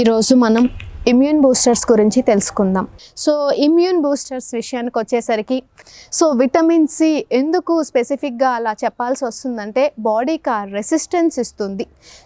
ఈరోజు మనం immune boosters గురించి తెలుసుకుందాం. సో ఇమ్యూన్ బూస్టర్స్ విషయానికి వచ్చేసరికి సో విటమిన్ సి ఎందుకు స్పెసిఫిక్గా అలా చెప్పాల్సి వస్తుందంటే బాడీకి ఆ రెసిస్టెన్స్ ఇస్తుంది.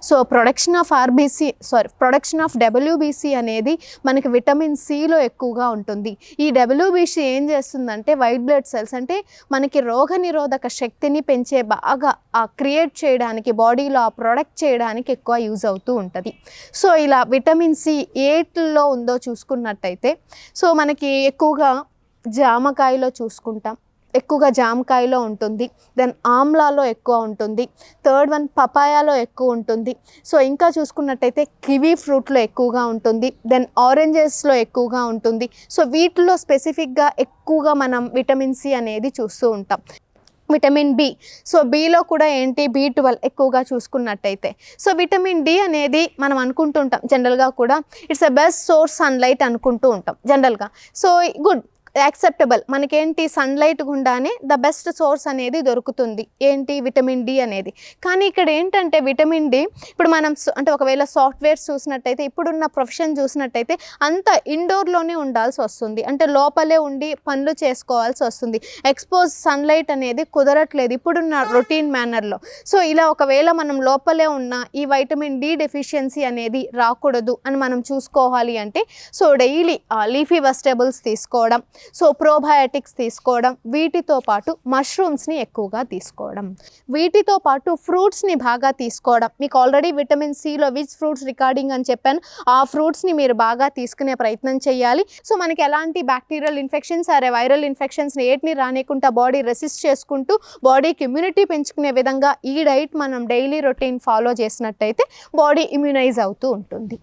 So production of RBC sorry production of WBC అనేది మనకి విటమిన్ సిలో ఎక్కువగా ఉంటుంది. ఈ డబ్ల్యూబీసీ ఏం చేస్తుందంటే వైట్ బ్లడ్ సెల్స్ అంటే మనకి రోగ నిరోధక శక్తిని పెంచే బాగా క్రియేట్ చేయడానికి బాడీలో ఆ ప్రొడక్ట్ చేయడానికి ఎక్కువ యూజ్ అవుతూ ఉంటుంది. సో ఇలా విటమిన్ సి ఏట్లో ఉందో చూసుకున్నట్టయితే సో మనకి ఎక్కువగా జామకాయలో చూసుకుంటాం. ఎక్కువగా జామకాయలో ఉంటుంది. దెన్ ఆమ్లాలో ఎక్కువ ఉంటుంది. థర్డ్ వన్ పపాయాలో ఎక్కువ ఉంటుంది. సో ఇంకా చూసుకున్నట్టయితే కివీ ఫ్రూట్లో ఎక్కువగా ఉంటుంది. దెన్ ఆరెంజెస్లో ఎక్కువగా ఉంటుంది. సో వీటిలో స్పెసిఫిక్గా ఎక్కువగా మనం విటమిన్ సి అనేది చూస్తూ ఉంటాం. Vitamin B. సో బిలో కూడా ఏంటి? బీ ట్వెల్వ్ ఎక్కువగా చూసుకున్నట్టయితే. సో విటమిన్ డి అనేది మనం అనుకుంటుంటాం జనరల్గా కూడా. It's a best source sunlight అనుకుంటూ ఉంటాం జనరల్గా సో గుడ్ యాక్సెప్టబుల్ మనకేంటి? సన్లైట్ గుండానే ద బెస్ట్ సోర్స్ అనేది దొరుకుతుంది. ఏంటి? విటమిన్ డి అనేది. కానీ ఇక్కడ ఏంటంటే విటమిన్ డి ఇప్పుడు మనం అంటే ఒకవేళ సాఫ్ట్వేర్స్ చూసినట్టయితే ఇప్పుడున్న ప్రొఫెషన్ చూసినట్టయితే అంత ఇండోర్లోనే ఉండాల్సి వస్తుంది. అంటే లోపలే ఉండి పనులు చేసుకోవాల్సి వస్తుంది. ఎక్స్పోజ్ సన్లైట్ అనేది కుదరట్లేదు ఇప్పుడున్న రొటీన్ మేనర్లో సో ఇలా ఒకవేళ మనం లోపలే ఉన్న ఈ వైటమిన్ డి డెఫిషియన్సీ అనేది రాకూడదు అని మనం చూసుకోవాలి అంటే సో డైలీ లీఫీ వెజిటేబుల్స్ తీసుకోవడం సో ప్రోబయాటిక్స్ తీసుకోవడం వీటితో పాటు మష్రూమ్స్ని ఎక్కువగా తీసుకోవడం. వీటితో పాటు ఫ్రూట్స్ని బాగా తీసుకోవడం. మీకు ఆల్రెడీ విటమిన్ సిలో విచ్ ఫ్రూట్స్ రికార్డింగ్ అని చెప్పాను ఆ ఫ్రూట్స్ని మీరు బాగా తీసుకునే ప్రయత్నం చేయాలి. సో మనకి ఎలాంటి బ్యాక్టీరియల్ ఇన్ఫెక్షన్స్ అరే వైరల్ ఇన్ఫెక్షన్స్ ఏటిని రానేకుండా బాడీ రెసిస్ట్ చేసుకుంటూ బాడీకి ఇమ్యూనిటీ పెంచుకునే విధంగా ఈ డైట్ మనం డైలీ రొటీన్ ఫాలో చేసినట్టయితే బాడీ ఇమ్యూనైజ్ అవుతూ ఉంటుంది.